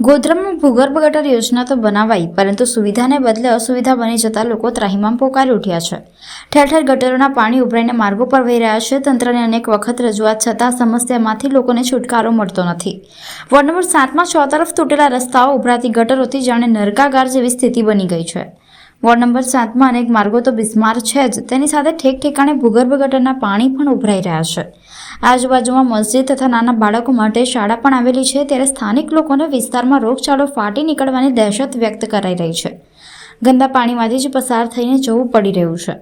ગોધરામાં ભૂગર્ભ ગટર યોજના તો બનાવાઈ, પરંતુ સુવિધાને બદલે અસુવિધા બની જતા લોકો ત્રાહિમામ પોકારી ઉઠ્યા છે. ઠેર ઠેર ગટરોના પાણી ઉભરાઈને માર્ગો પર વહી રહ્યા છે. તંત્રને અનેક વખત રજૂઆત છતાં સમસ્યામાંથી લોકોને છુટકારો મળતો નથી. વોર્ડ નંબર સાતમાં છ તરફ તૂટેલા રસ્તાઓ ઉભરાતી ગટરોથી જાણે નરકાગાર જેવી સ્થિતિ બની ગઈ છે. વોર્ડ નંબર સાતમાં અનેક માર્ગો તો બિસ્માર છે જ. તેની સાથે ઠેક ઠેકાણે ભૂગર્ભ ગટરના પાણી પણ ઉભરાઈ રહ્યા છે. આજુબાજુમાં મસ્જિદ તથા નાના બાળકો માટે શાળા પણ આવેલી છે, ત્યારે સ્થાનિક લોકોને વિસ્તારમાં રોગચાળો ફાટી નીકળવાની દહેશત વ્યક્ત કરાઈ રહી છે. ગંદા પાણીમાંથી જ પસાર થઈને જવું પડી રહ્યું છે.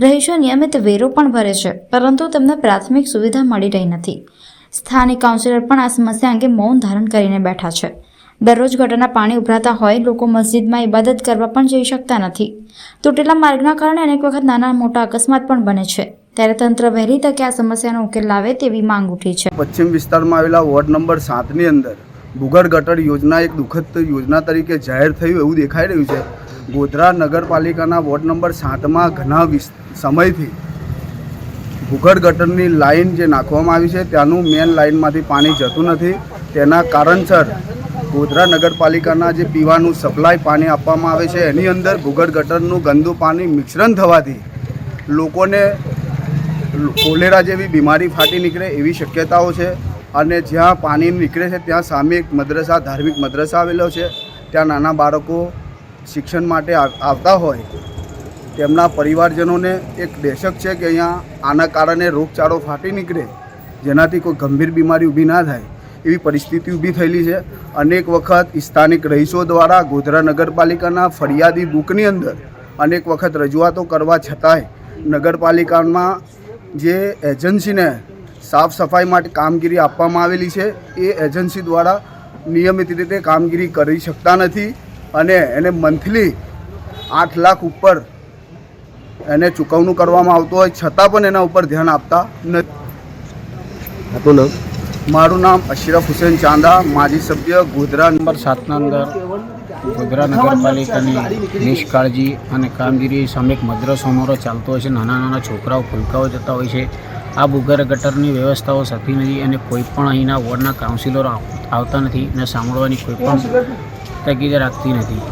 રહીશો નિયમિત વેરો પણ ભરે છે, પરંતુ તેમને પ્રાથમિક સુવિધા મળી રહી નથી. સ્થાનિક કાઉન્સિલર પણ આ સમસ્યા અંગે મૌન ધારણ કરીને બેઠા છે. દરરોજ ગટરના પાણી ઉભરાતા હોય, લોકો મસ્જિદમાં ઇબાદત કરવા પણ જઈ શકતા નથી. તૂટેલા માર્ગના કારણે અનેક વખત નાના મોટા અકસ્માત પણ બને છે. ત્યારે તંત્ર વહેલી તકે આ સમસ્યાનો ઉકેલ લાવે તેવી માંગ ઉઠી છે. પશ્ચિમ વિસ્તારમાં આવેલા વોર્ડ નંબર સાતની અંદર ભૂગર ગટર યોજના એક દુઃખદ યોજના તરીકે જાહેર થયું એવું દેખાઈ રહ્યું છે. ગોધરા નગરપાલિકાના વોર્ડ નંબર સાતમાં ઘણા સમયથી ભૂગર ગટરની લાઇન જે નાખવામાં આવી છે, ત્યાંનું મેન લાઇનમાંથી પાણી જતું નથી. તેના કારણસર ગોધરા નગરપાલિકાના જે પીવાનું સપ્લાય પાણી આપવામાં આવે છે, એની અંદર ભૂગર્ભ ગટરનું ગંદુ પાણી મિશ્રણ થવાથી લોકોને કોલેરા જેવી બીમારી ફાટી નીકળે એવી શક્યતાઓ છે અને જ્યાં પાણી નીકળે છે, ત્યાં સામે એક મદ્રસા, ધાર્મિક મદ્રસા આવેલો છે. ત્યાં નાના બાળકો શિક્ષણ માટે આવતા હોય, તેમના પરિવારજનોને એક દહેશક છે કે અહીંયા આના કારણે રોગચાળો ફાટી નીકળે, જેનાથી કોઈ ગંભીર બીમારી ઊભી ના થાય. એવી પરિસ્થિતિ ઊભી થયેલી છે. અનેક વખત સ્થાનિક રહીશો દ્વારા ગોધરા નગરપાલિકાના ફરિયાદી બુકની અંદર અનેક વખત રજૂઆતો કરવા છતાંય નગરપાલિકામાં જે એજન્સીને સાફ સફાઈ માટે કામગીરી આપવામાં આવેલી છે, એ એજન્સી દ્વારા નિયમિત રીતે કામગીરી કરી શકતા નથી અને એને મંથલી આઠ લાખ ઉપર એને ચૂકવણું કરવામાં આવતું હોય, છતાં પણ એના ઉપર ધ્યાન આપતા નથી. આપણું નામ? મારું નામ અશરફ હુસેન ચાંદા, માજી સભ્ય ગોધરા નંબર સાતના અંદર ગોધરા નગરપાલિકાની નિષ્કાળજી અને કામગીરી સામે એક મદ્રસો અમારો ચાલતો હોય છે. નાના નાના છોકરાઓ ફૂલકાઓ જતા હોય છે. આ ભૂગર ગટરની વ્યવસ્થાઓ થતી નથી અને કોઈ પણ અહીંના વોર્ડના કાઉન્સિલરો આવતા નથી અને સાંભળવાની કોઈ પણ તકીદ રાખતી નથી.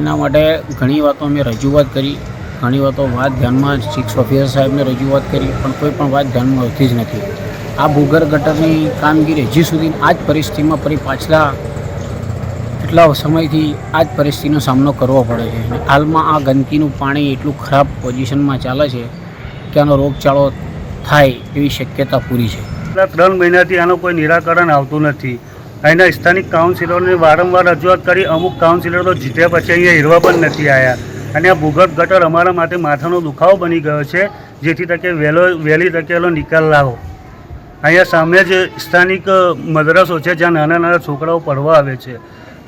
એના માટે ઘણી વાતો અમે રજૂઆત કરી. ઘણી વાતો વાત ધ્યાનમાં સિક્સ ઓફિસર સાહેબને રજૂઆત કરી, પણ કોઈ પણ વાત ધ્યાનમાં આવતી જ નથી. આ ભૂગર ગટરની કામગીરી હજી સુધી આ જ પરિસ્થિતિમાં ફરી પાછલા એટલા સમયથી આ જ પરિસ્થિતિનો સામનો કરવો પડે છે. હાલમાં આ ગંદકીનું પાણી એટલું ખરાબ પોઝિશનમાં ચાલે છે કે આનો રોગચાળો થાય એવી શક્યતા પૂરી છે. ત્રણ મહિનાથી આનું કોઈ નિરાકરણ આવતું નથી. અહીંના સ્થાનિક કાઉન્સિલરોને વારંવાર રજૂઆત કરી અમુક કાઉન્સિલર તો જીત્યા પછી અહીંયા હિરવા પણ નથી આવ્યા અને આ ભૂગર્ભ ગટર અમારા માટે માથાનો દુખાવો બની ગયો છે. જેથી તકે વહેલો વહેલી તકે એનો નિકાલ લાવો. અહીંયા સામે જ સ્થાનિક મદ્રાસો છે, જ્યાં નાના નાના છોકરાઓ પડવા આવે છે.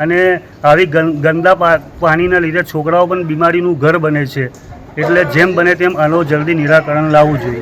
અને આવી ગંદા પાણીના લીધે છોકરાઓ પણ બીમારીનું ઘર બને છે. એટલે જેમ બને તેમ આનું જલ્દી નિરાકરણ લાવવું જોઈએ.